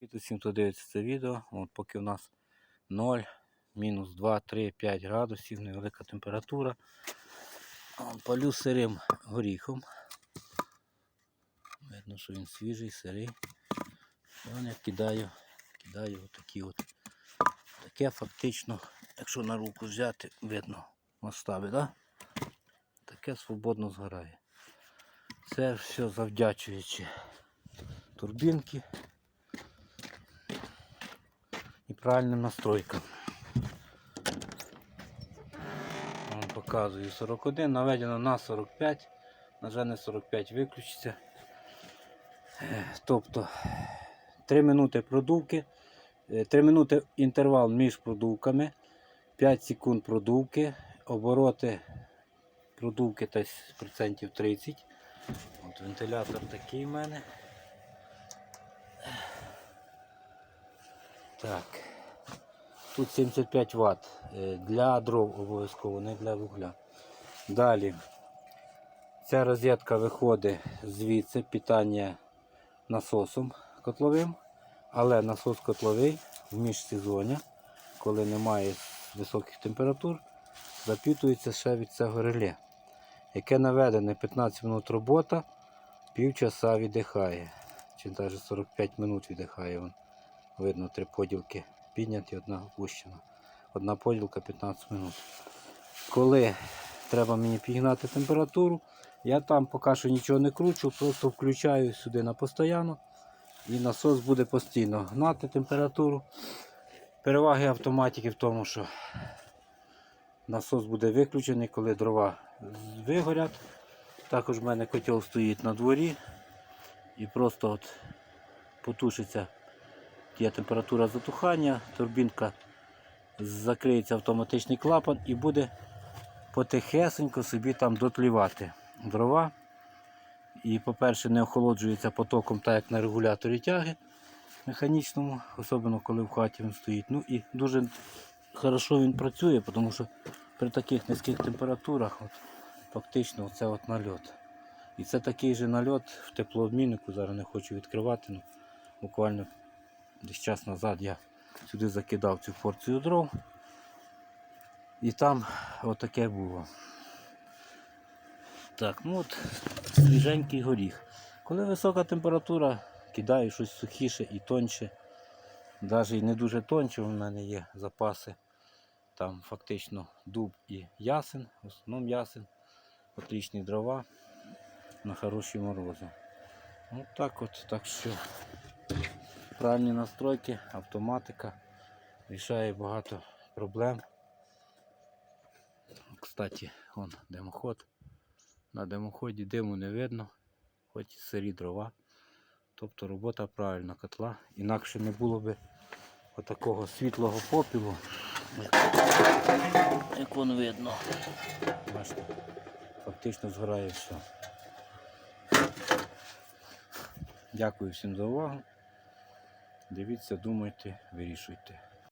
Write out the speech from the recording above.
Привіт усім, хто дивиться це відео. От поки у нас 0, мінус 2, 3, 5 градусів, невелика температура. Палю сирим горіхом. Видно, що він свіжий, сирий. І я кидаю, кидаю отакі от. Таке фактично, якщо на руку взяти, видно масштаби, да? таке свободно згорає. Це все завдячуючи турбінки правильним настройкам. Вам показую 41, наведено на 45, на жаль, не 45 виключиться. Е, Тобто 3 минути продувки, 3 минути інтервал між продувками, 5 секунд продувки, обороти продувки десь процентів 30. От вентилятор такий в мене. Так. Тут 75 Вт. е, Для дров обов'язково, не для вугля. Далі. Ця розетка виходить звідси питання насосом котловим. Але насос котловий в міжсезоння, коли немає високих температур, запітується ще від цього реле, яке наведене 15 минут робота, півчаса віддихає. Чи навіть 45 минут віддихає. Видно три поділки підняті, одна опущена. Одна поділка 15 минут. Коли треба мені підігнати температуру, я там поки що нічого не кручу, просто включаю сюди на постоянно і насос буде постійно гнати температуру. Переваги автоматики в тому, що насос буде виключений, коли дрова вигорять. Також в мене котел стоїть на дворі і просто от потушиться є температура затухання, турбінка закриється автоматичний клапан і буде потихесенько собі там дотлівати дрова. І, по-перше, не охолоджується потоком, так як на регуляторі тяги механічному, особливо коли в хаті він стоїть. Ну і дуже хорошо він працює, тому що при таких низьких температурах от, фактично це от нальот. І це такий же нальот в теплообміннику, зараз не хочу відкривати. Ну, буквально десь час назад я сюди закидав цю порцію дров. І там отаке було. Так, ну от свіженький горіх. Коли висока температура, кидаю щось сухіше і тоньше. Навіть і не дуже тонче, у мене є запаси. Там фактично дуб і ясен, в основному ясен, отлічні дрова на хороші морози. Ну так от, так що правильні настройки, автоматика рішає багато проблем. Кстати, вон димоход. На димоході диму не видно, хоч і сирі дрова. Тобто робота правильна котла. Інакше не було б отакого світлого попілу, як вон видно. Бачите, фактично згорає все. Дякую всім за увагу. Дивіться, думайте, вирішуйте.